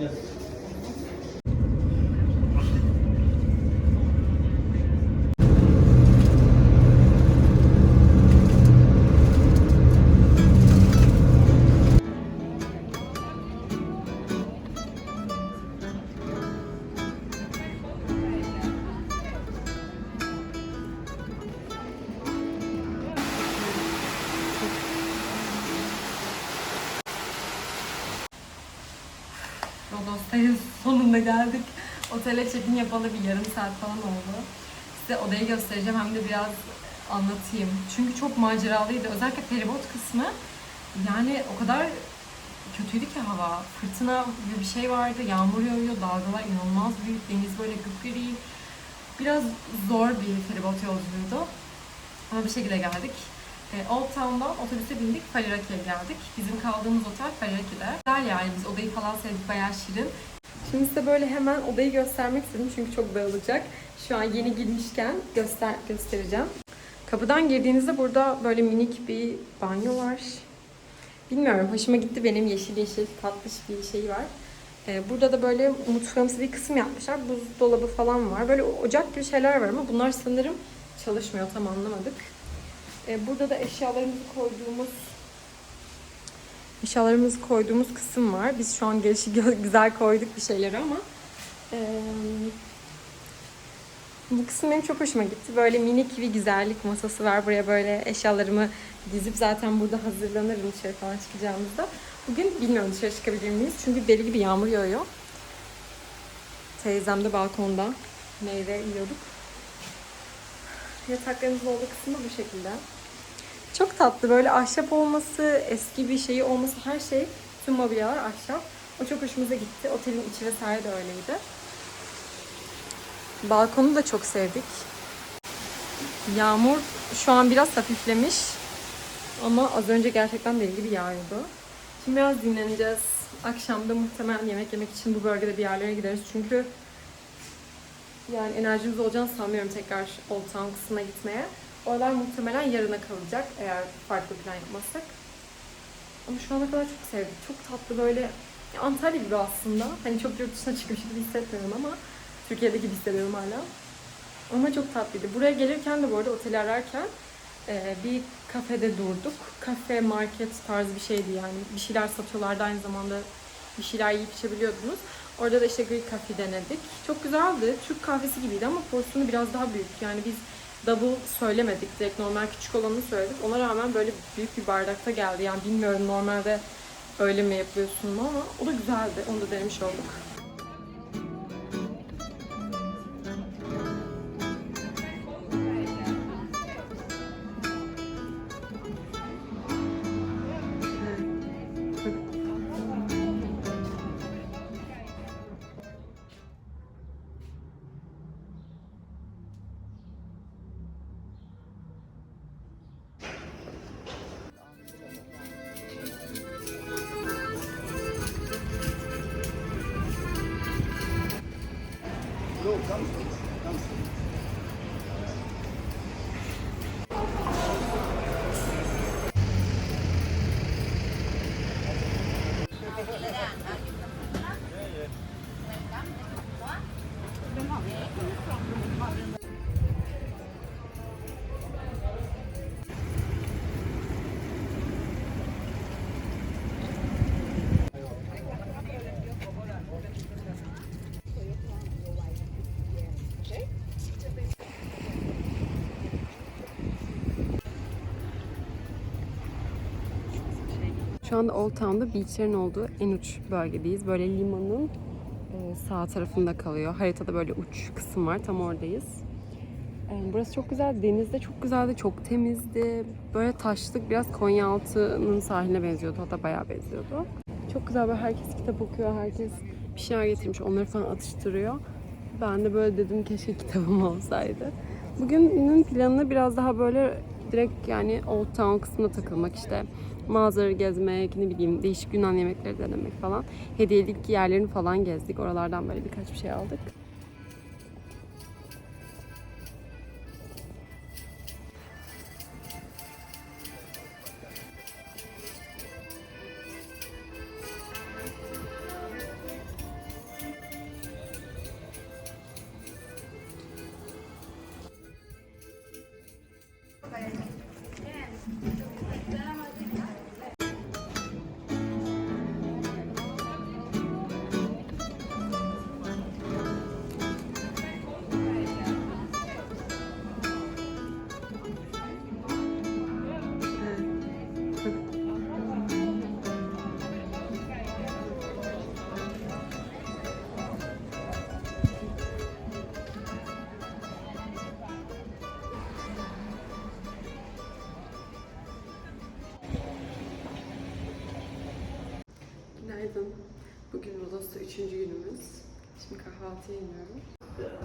Gracias. Rodos'tayız. Sonunda geldik. Otele check-in yapalı bir yarım saat falan oldu. Size odayı göstereceğim hem de biraz anlatayım. Çünkü çok maceralıydı. Özellikle feribot kısmı. Yani o kadar kötüydü ki hava. Fırtına gibi bir şey vardı. Yağmur yağıyor. Dalgalar inanılmaz büyük. Deniz böyle gri. Biraz zor bir feribot yolculuğuydu. Ama bir şekilde geldik. E, Old Town'dan otobüse bindik, Faliraki'ye geldik. Bizim kaldığımız otel Faliraki'de. Güzel yani biz odayı falan sevdik, bayağı şirin. Şimdi size böyle hemen odayı göstermek istedim çünkü çok dağılacak. Şu an yeni girmişken göster göstereceğim. Kapıdan girdiğinizde burada böyle minik bir banyo var. Bilmiyorum, hoşuma gitti benim yeşil yeşil tatlış bir şey var. Ee, burada da böyle mutfağımsı bir kısım yapmışlar. Buzdolabı falan var. Böyle ocak gibi şeyler var ama bunlar sanırım çalışmıyor. Tam anlamadık. Ee, burada da eşyalarımızı koyduğumuz eşyalarımızı koyduğumuz kısım var. Biz şu an gelişi güzel koyduk bir şeyleri ama eee, bu kısım benim çok hoşuma gitti. Böyle minik bir güzellik masası var. Buraya böyle eşyalarımı dizip zaten burada hazırlanırım dışarı falan çıkacağımızda. Bugün bilmiyorum dışarı çıkabilir miyiz? Çünkü deli gibi yağmur yağıyor. Teyzem de balkonda meyve yiyorduk. Yataklarımızın olduğu kısım da bu şekilde. Çok tatlı böyle ahşap olması, eski bir şeyi olması her şey tüm mobilyalar ahşap. O çok hoşumuza gitti. Otelin içi vesaire de öyleydi. Balkonu da çok sevdik. Yağmur şu an biraz hafiflemiş. Ama az önce gerçekten deli gibi yağıyordu. Şimdi biraz dinleneceğiz. Akşamda muhtemelen yemek yemek için bu bölgede bir yerlere gideriz. Çünkü yani enerjimiz olacağını sanmıyorum tekrar Old Town kısmına gitmeye. Oralar muhtemelen yarına kalacak eğer farklı plan yapmazsak. Ama şu ana kadar çok sevdim. Çok tatlı böyle ya Antalya gibi aslında. Hani çok yurt dışına çıkmış gibi hissetmiyorum ama Türkiye'deki gibi hissediyorum hala. Ama çok tatlıydı. Buraya gelirken de bu arada oteli ararken e, bir kafede durduk. Kafe, market tarzı bir şeydi yani. Bir şeyler satıyorlardı aynı zamanda bir şeyler yiyip içebiliyordunuz. Orada da işte Greek Coffee denedik. Çok güzeldi. Türk kahvesi gibiydi ama porsiyonu biraz daha büyük. Yani biz double söylemedik. Direkt normal küçük olanı söyledik. Ona rağmen böyle büyük bir bardakta geldi. Yani bilmiyorum normalde öyle mi yapıyorsun mu ama o da güzeldi. Onu da denemiş olduk. Şu anda Old Town'da beachlerin olduğu en uç bölgedeyiz. Böyle limanın e, sağ tarafında kalıyor. Haritada böyle uç kısım var. Tam oradayız. E, Burası çok güzel. Deniz de çok güzeldi. Çok temizdi. Böyle taşlık biraz Konyaaltı'nın sahiline benziyordu. Hatta bayağı benziyordu. Çok güzel. Böyle herkes kitap okuyor. Herkes bir şeyler getirmiş. Onları falan atıştırıyor. Ben de böyle dedim keşke kitabım olsaydı. Bugünün planı biraz daha böyle direkt yani Old Town kısmına takılmak işte mağazaları gezmek, ne bileyim değişik Yunan yemekleri denemek falan. Hediyelik yerlerini falan gezdik. Oralardan böyle birkaç bir şey aldık.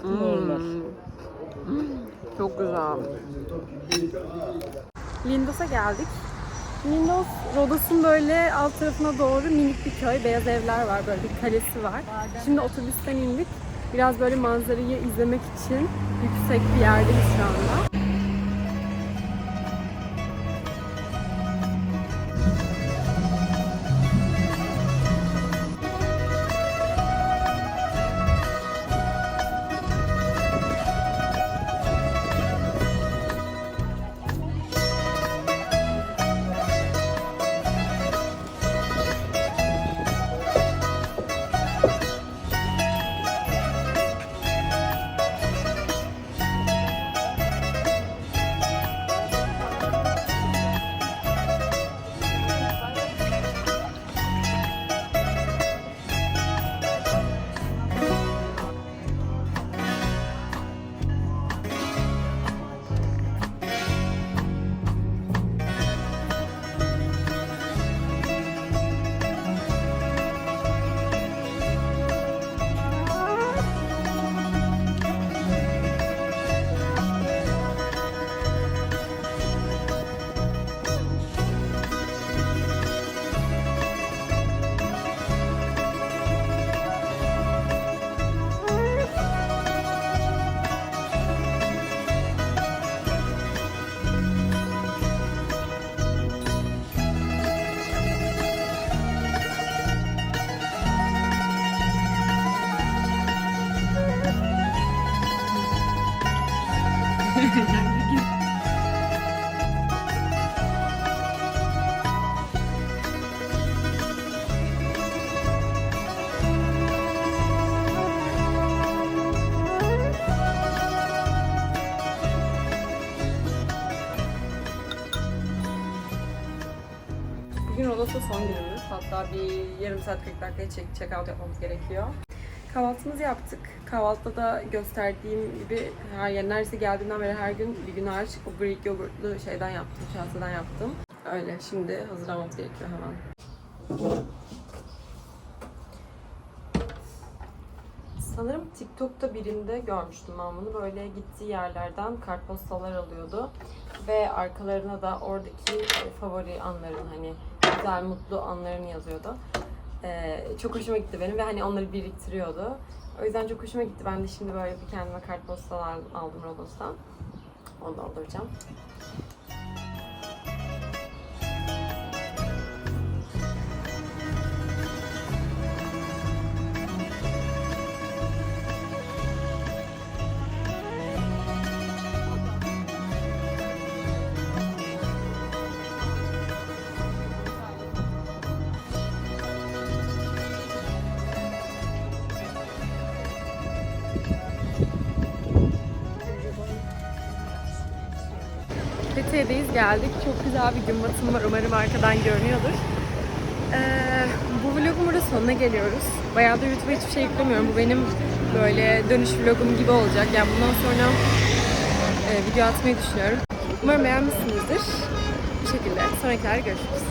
İniyorum. Çok güzel. Lindos'a geldik. Lindos, Rodos'un böyle alt tarafına doğru minik bir köy. Beyaz evler var, böyle bir kalesi var. Şimdi otobüsten indik. Biraz böyle manzarayı izlemek için yüksek bir yerdeyiz şu anda. Günümüz. Hatta bir yarım saat 40 dakikaya check, check out yapmamız gerekiyor. Kahvaltımızı yaptık. Kahvaltıda da gösterdiğim gibi her yer neredeyse geldiğinden beri her gün bir gün hariç o Greek yogurtlu şeyden yaptım, şahseden yaptım. Öyle şimdi hazırlamamız gerekiyor hemen. Sanırım TikTok'ta birinde görmüştüm ben bunu. Böyle gittiği yerlerden kartpostalar alıyordu. Ve arkalarına da oradaki favori anların hani güzel mutlu anlarını yazıyordu. Ee, çok hoşuma gitti benim ve hani onları biriktiriyordu. O yüzden çok hoşuma gitti. Ben de şimdi böyle bir kendime kartpostalar aldım Rodos'tan. Onu dolduracağım. Fethiye'deyiz geldik. Çok güzel bir gün batımı var. Umarım arkadan görünüyordur. Ee, bu vlogun burada sonuna geliyoruz. Bayağıdır YouTube'a hiçbir şey yüklemiyorum. Bu benim böyle dönüş vlogum gibi olacak. Yani bundan sonra e, video atmayı düşünüyorum. Umarım beğenmişsinizdir. Bu şekilde. Sonrakilerde görüşürüz.